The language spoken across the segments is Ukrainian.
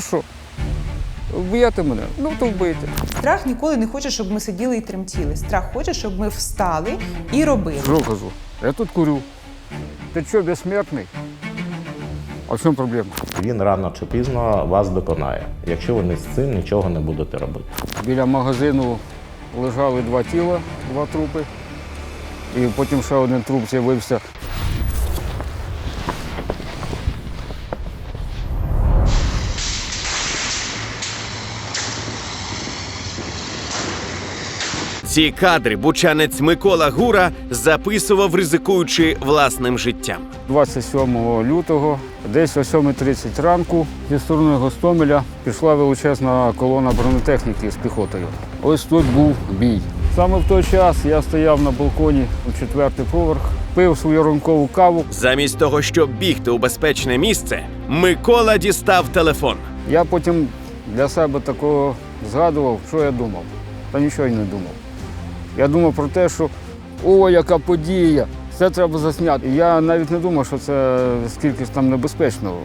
що? Вб'єте мене? Ну то вбийте. Страх ніколи не хоче, щоб ми сиділи і тремтіли. Страх хоче, щоб ми встали і робили. Що кажу? Я тут курю. Ти що, безсмертний? А в чому проблема? Він рано чи пізно вас доконає, якщо ви не з цим нічого не будете робити. Біля магазину лежали два тіла, два трупи. І потім ще один труп з'явився. Ці кадри бучанець Микола Гура записував, ризикуючи власним життям. 27 лютого, десь о 7.30 ранку, зі сторони Гостомеля пішла величезна колона бронетехніки з піхотою. Ось тут був бій. Саме в той час я стояв на балконі у четвертий поверх, пив свою ранкову каву. Замість того, щоб бігти у безпечне місце, Микола дістав телефон. Я потім для себе такого згадував, що я думав. Та нічого й не думав. Я думав про те, що о, яка подія! Це треба засняти. І Я навіть не думав, що це скільки ж там небезпечного.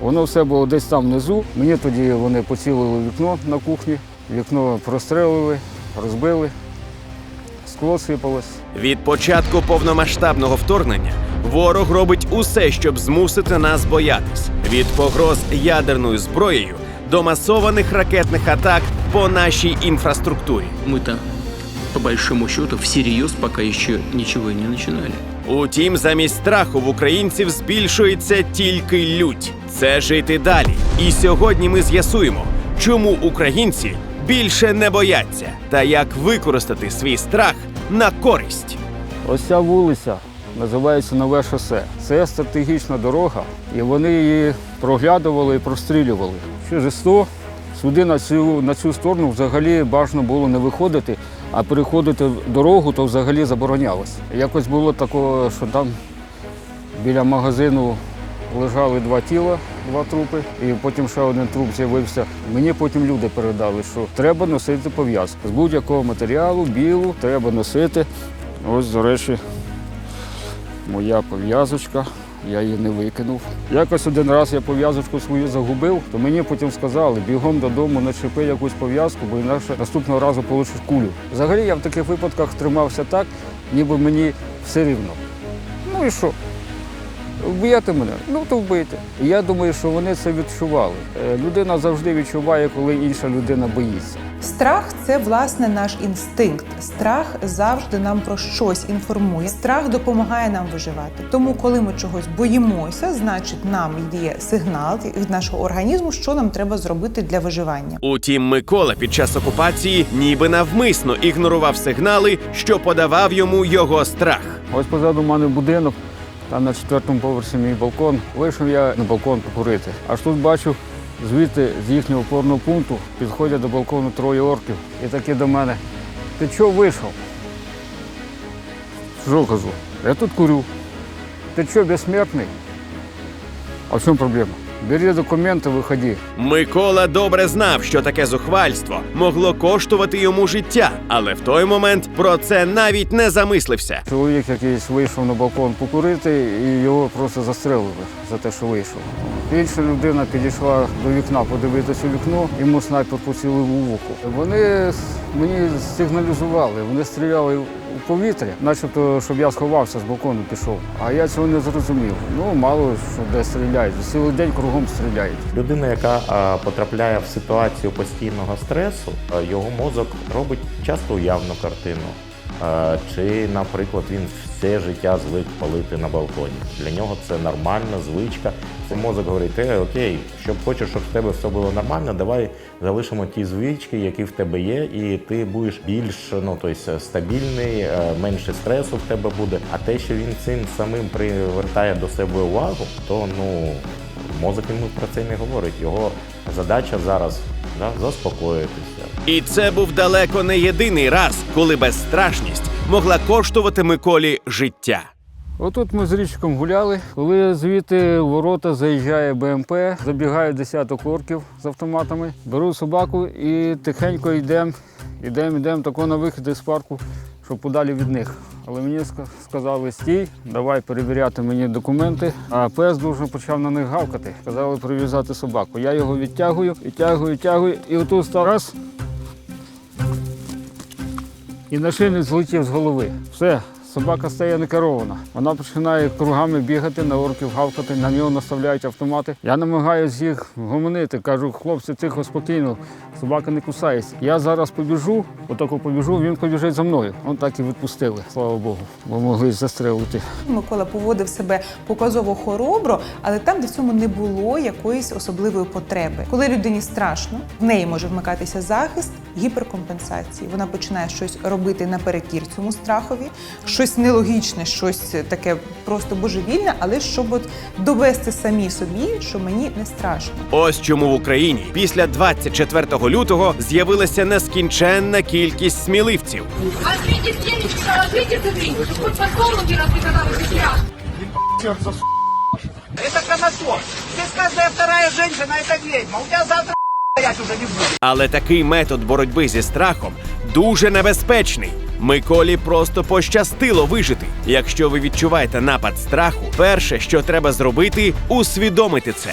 Воно все було десь там внизу. Мені тоді вони поцілили вікно на кухні, вікно прострелили, розбили, скло сипалось. Від початку повномасштабного вторгнення ворог робить усе, щоб змусити нас боятись від погроз ядерною зброєю до масованих ракетних атак по нашій інфраструктурі. Мы-то, по большому счету, всерьез пока еще ничего и не начинали. Утім, замість страху в українців збільшується тільки лють. Це жити далі. І сьогодні ми з'ясуємо, чому українці більше не бояться та як використати свій страх на користь. Ось ця вулиця називається Нове шосе. Це стратегічна дорога, і вони її проглядували і прострілювали. Через 100 сюди на цю, на цю сторону взагалі бажано було не виходити, а переходити дорогу то взагалі заборонялось. Якось було такого, що там біля магазину лежали два тіла, два трупи, і потім ще один труп з'явився. Мені потім люди передали, що треба носити пов'язку. З будь-якого матеріалу, білу, треба носити. Ось, до речі, моя пов'язочка. Я її не викинув. Якось один раз я пов'язочку свою загубив, то мені потім сказали, бігом додому начепи якусь пов'язку, бо інакше наступного разу получиш кулю. Взагалі я в таких випадках тримався так, ніби мені все рівно. Ну і що? Вб'єте мене? Ну то вбийте. І я думаю, що вони це відчували. Е, Людина завжди відчуває, коли інша людина боїться. Страх це власне наш інстинкт. Страх завжди нам про щось інформує. Страх допомагає нам виживати. Тому, коли ми чогось боїмося, значить нам йде сигнал від нашого організму, що нам треба зробити для виживання. Утім, Микола під час окупації ніби навмисно ігнорував сигнали, що подавав йому його страх. Ось позаду мене будинок, там на четвертому поверсі мій балкон. Вийшов я на балкон покурити. Аж тут бачу, звідти з їхнього опорного пункту підходять до балкону троє орків і такі до мене. Ти чого вийшов? Що кажу? Я тут курю. Ти чого безсмертний? А в чому проблема? Бери документи, виходи. Микола добре знав, що таке зухвальство могло коштувати йому життя, але в той момент про це навіть не замислився. Чоловік якийсь вийшов на балкон покурити і його просто застрелили за те, що вийшов. Інша людина підійшла до вікна подивитися у вікно, йому снайпер поцілив у вухо. Вони мені сигналізували, вони стріляли у повітря, начебто, щоб я сховався з балкону пішов. А я цього не зрозумів. Ну, мало що де стріляють. Цілий день кругом стріляють. Людина, яка потрапляє в ситуацію постійного стресу, його мозок робить часто уявну картину. Чи, наприклад, він все життя звик палити на балконі. Для нього це нормальна звичка. Це мозок говорить, е, окей, щоб хочеш, щоб в тебе все було нормально, давай залишимо ті звички, які в тебе є, і ти будеш більш ну, тобто, стабільний, е, менше стресу в тебе буде. А те, що він цим самим привертає до себе увагу, то ну мозок йому про це не говорить. Його задача зараз да, заспокоїтися, І це був далеко не єдиний раз, коли безстрашність могла коштувати Миколі життя. Отут ми з річком гуляли, коли звідти в ворота заїжджає БМП, забігають десяток орків з автоматами, беру собаку і тихенько йдемо, йдемо, йдемо тако на вихід із парку, щоб подалі від них. Але мені сказали стій, давай перевіряти мені документи. А пес дуже почав на них гавкати. Сказали прив'язати собаку. Я його відтягую, відтягую, відтягую, і отут раз. І нашильник злетів з голови. Все, собака стає некерована. Вона починає кругами бігати, на орків гавкати, на нього наставляють автомати. Я намагаюся їх гомонити. Кажу, хлопці, тихо, спокійно, собака не кусається. Я зараз побіжу, отако побіжу, він побіжить за мною. Он так і відпустили, слава Богу, бо могли застрелити. Микола поводив себе показово хоробро, але там, де в цьому не було якоїсь особливої потреби. Коли людині страшно, в неї може вмикатися захист гіперкомпенсації. Вона починає щось робити наперекір цьому страхові, щось нелогічне, щось таке просто божевільне, але щоб от довести самі собі, що мені не страшно. Ось чому в Україні після 24 лютого з'явилася нескінченна кількість сміливців. Возьмите денежку, возьмите цветы, хоть по комнате разбегала сейчас. Это канатон. Здесь каждая вторая женщина это ведьма. У тебя завтра але такий метод боротьби зі страхом дуже небезпечний. Миколі просто пощастило вижити. Якщо ви відчуваєте напад страху, перше, що треба зробити, усвідомити це.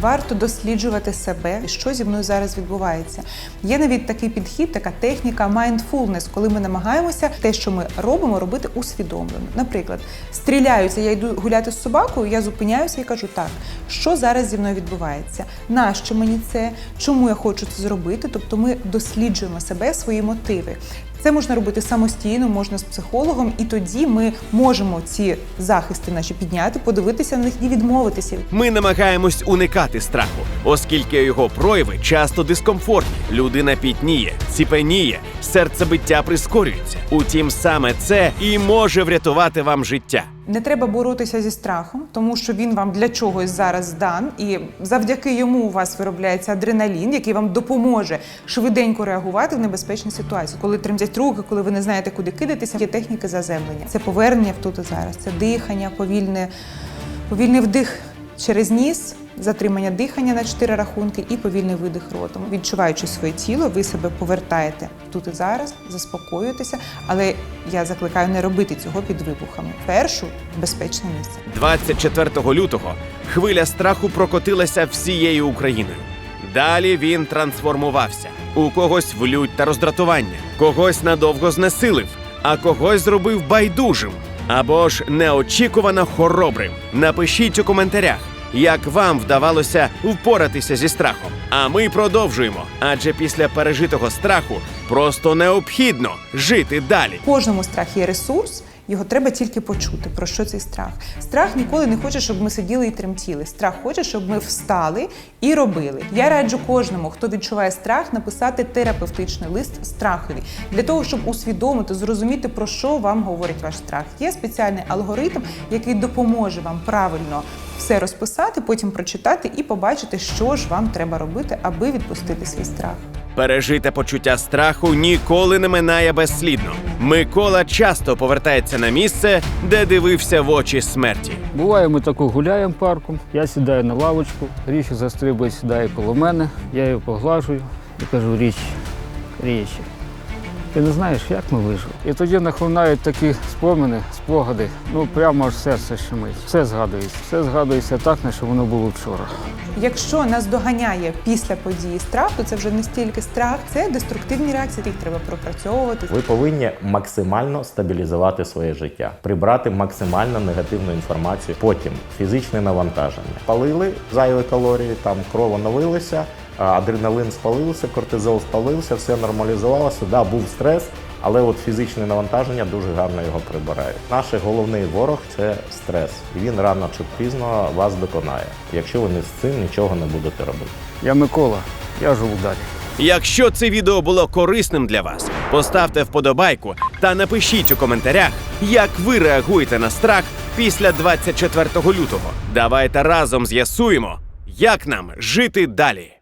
Варто досліджувати себе, що зі мною зараз відбувається. Є навіть такий підхід, така техніка mindfulness, коли ми намагаємося те, що ми робимо, робити усвідомлено. Наприклад, стріляються, я йду гуляти з собакою, я зупиняюся і кажу, так, що зараз зі мною відбувається? Нащо мені це? Чому я хочу це зробити? Тобто ми досліджуємо себе, свої мотиви. Це можна робити самостійно, можна з психологом, і тоді ми можемо ці захисти наші підняти, подивитися на них і відмовитися Ми намагаємось уникати страху, оскільки його прояви часто дискомфортні. Людина пітніє, ціпеніє, серцебиття прискорюється. Утім, саме це і може врятувати вам життя. Не треба боротися зі страхом, тому що він вам для чогось зараз дан, і завдяки йому у вас виробляється адреналін, який вам допоможе швиденько реагувати в небезпечні ситуації. Коли тремтять руки, коли ви не знаєте, куди кидатися, є техніки заземлення. Це повернення в тут і зараз, це дихання, повільне, повільний вдих через ніс. Затримання дихання на чотири рахунки і повільний видих ротом. Відчуваючи своє тіло, ви себе повертаєте тут і зараз, заспокоюєтеся. Але я закликаю не робити цього під вибухами. Першу безпечне місце. 24 лютого хвиля страху прокотилася всією Україною. Далі він трансформувався. У когось в лють та роздратування, когось надовго знесилив, а когось зробив байдужим або ж неочікувано хоробрим. Напишіть у коментарях, як вам вдавалося впоратися зі страхом. А ми продовжуємо. Адже після пережитого страху просто необхідно жити далі. Кожному страх є ресурс. Його треба тільки почути. Про що цей страх? Страх ніколи не хоче, щоб ми сиділи і тремтіли. Страх хоче, щоб ми встали і робили. Я раджу кожному, хто відчуває страх, написати терапевтичний лист страхові для того, щоб усвідомити, зрозуміти про що вам говорить ваш страх. Є спеціальний алгоритм, який допоможе вам правильно все розписати, потім прочитати і побачити, що ж вам треба робити, аби відпустити свій страх. Пережите почуття страху ніколи не минає безслідно. Микола часто повертається на місце, де дивився в очі смерті. Буває, ми тако гуляємо парком, я сідаю на лавочку, річ застрибує, сідає коло мене, я її поглажую і кажу, річ, річ. Ти не знаєш, як ми вижили. І тоді нахлинають такі спомини, спогади. Ну прямо аж серце щемить. Все згадується. Все згадується так, наче воно було вчора. Якщо нас доганяє після події страх, то це вже не стільки страх, це деструктивні реакції, їх треба пропрацьовувати. Ви повинні максимально стабілізувати своє життя, прибрати максимально негативну інформацію. Потім фізичне навантаження. Палили зайві калорії, там кров оновилася, а, адреналин спалився, кортизол спалився, все нормалізувалося. Да, був стрес, але от фізичне навантаження дуже гарно його прибирає. Наш головний ворог це стрес, і він рано чи пізно вас доконає, якщо ви не з цим нічого не будете робити. Я Микола, я живу далі. Якщо це відео було корисним для вас, поставте вподобайку та напишіть у коментарях, як ви реагуєте на страх після 24 лютого. Давайте разом з'ясуємо, як нам жити далі.